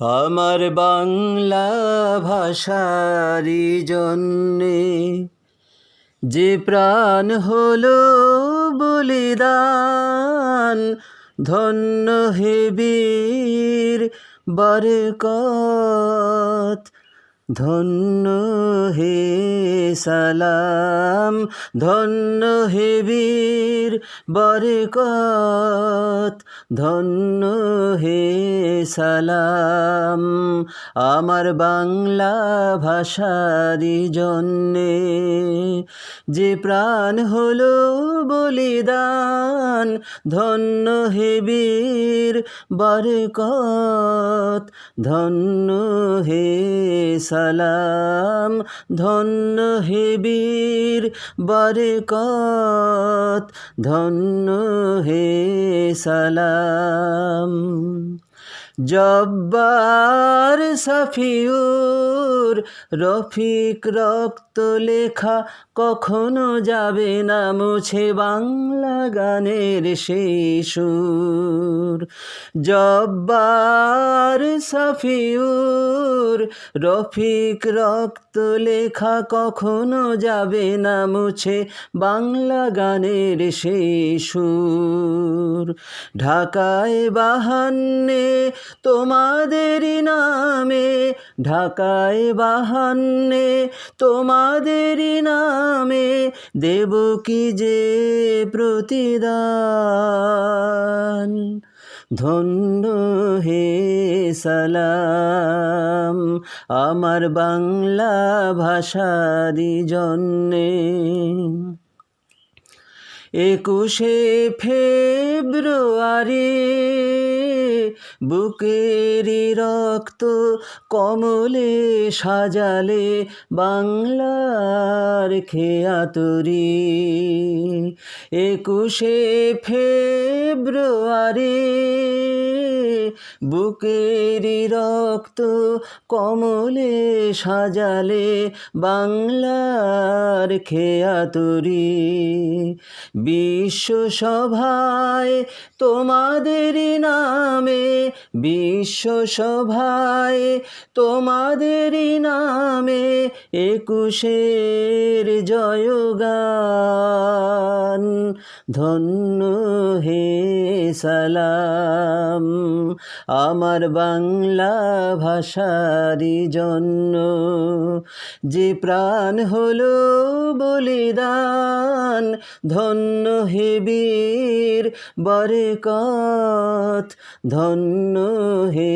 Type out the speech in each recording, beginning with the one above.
আমার বাংলা ভাষারই জন্যে যে প্রাণ হলো বলিদান ধন্য হে বীর বরকত। ধন্য হে সালাম, ধন্য হে বীর বরকত, ধন্য হে সালাম। আমার বাংলা ভাষারই জন্যে যে প্রাণ হলো বলিদান, ধন্য হে বীর বরকত, ধন্য হে সালাম ধন্য হে বীর বরকত ধন্য হে সালাম। জব্বার সাফিউর রফিক রক্ত লেখা কখনো যাবে না মুছে বাংলা গানের সেই সুর। জব্বার সাফিউর রফিক রক্ত লেখা কখনো যাবে না মুছে বাংলা গানের সেই সুর। ঢাকায় বাহান্নে তোমাদেরই নামে ঢাকায় বাহান্নে তোমাদেরই নামে দেব কি যে প্রতিদান? ধন্য হে সালাম, আমার বাংলা ভাষারই জন্যে। একুশে ফেব্রুয়ারি বুকের রক্ত কমলে সাজালে বাংলার খেয়াতুরি। একুশে ফেব্রুয়ারি বুকেরি রক্ত কমলে সাজালে বাংলার খেয়াতুরি। বিশ্বসভায় তোমাদের নামে, বিশ্বসভায় তোমাদের নামে একুশের জয়গান। ধন্য হে সালাম। আমার বাংলা ভাষারি জন্য যে প্রাণ হলো বলিদান ধন্য হে বীর বরকত ধন্য হে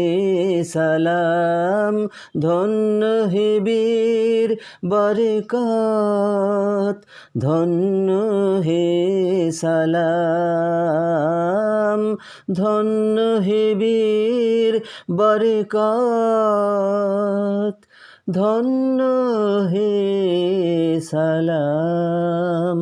সালাম ধন্য হে বীর বরকত ধন্য হে সালাম ধন্য হে বীর বরকত। ধন্য হে সালাম।